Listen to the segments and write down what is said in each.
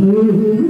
ഗൗതമന്റെ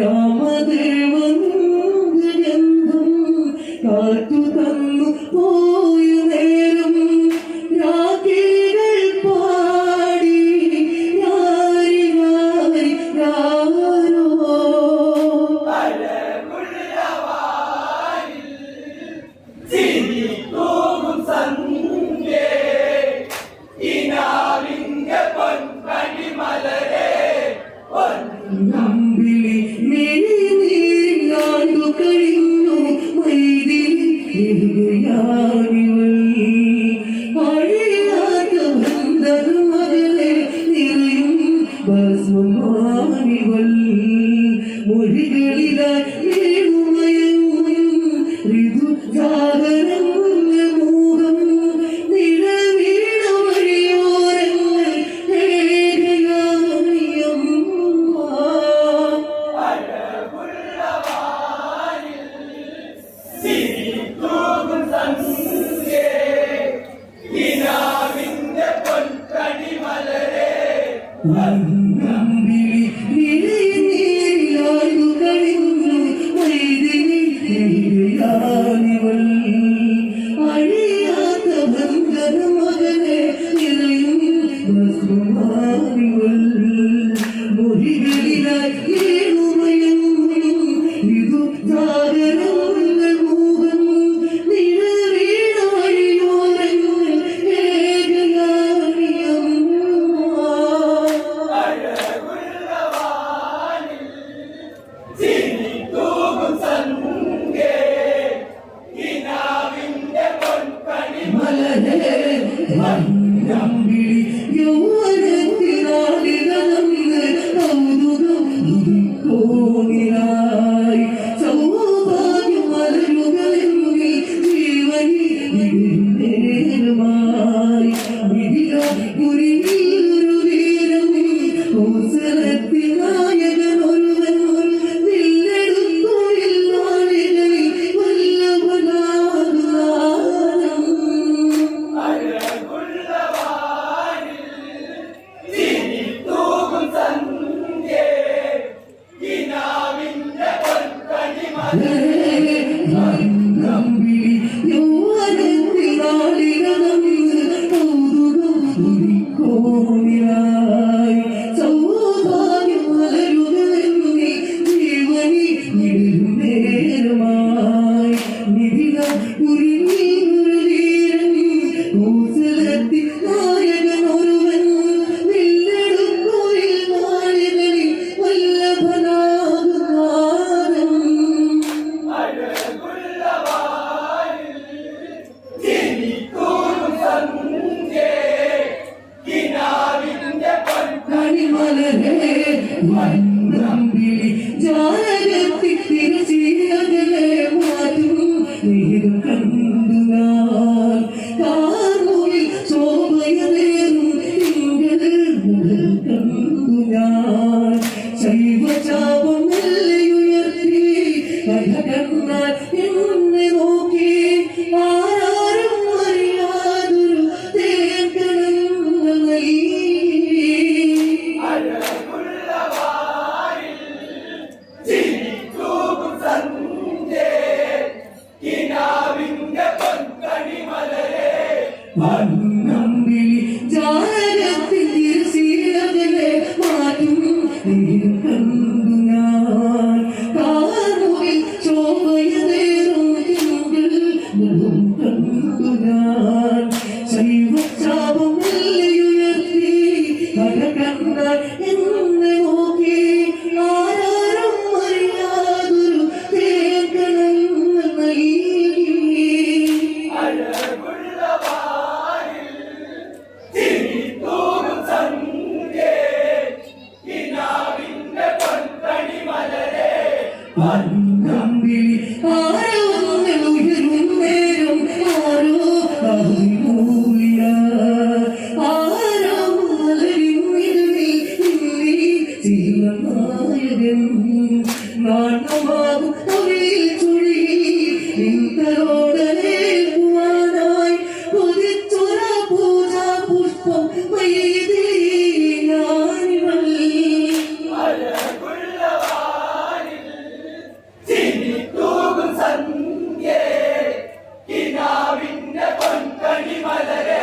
Ram ഭസ്മമാണിവൾ മൊഴികളിലായി ജീവനായകൻ നാട്ടമാകും ചുഴി. നിങ്ങളോടനെ പൂവാനായി പൊതിച്ചുറ പൂജാ പുഷ്പം സന്ധ്യേ കിനാവിന്റെ പൊൻകണി മലരെ.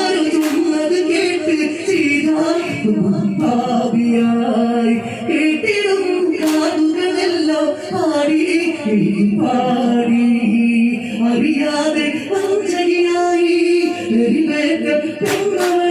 ഭാവിയായി കേട്ടിടും യാതുകളെല്ലാം പാടി പാടി. അറിയാതെ വഞ്ചനയായി പെരുമേറ്റ പെണ്ണവൾ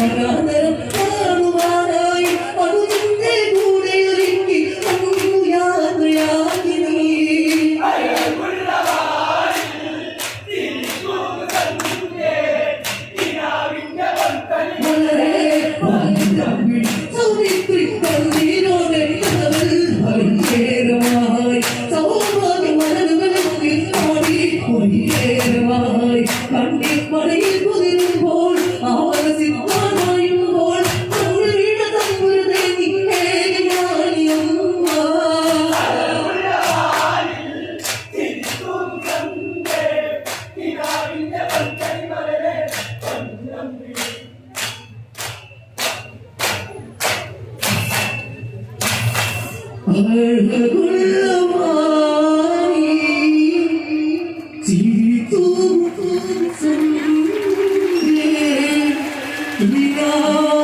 வராத ഇതാ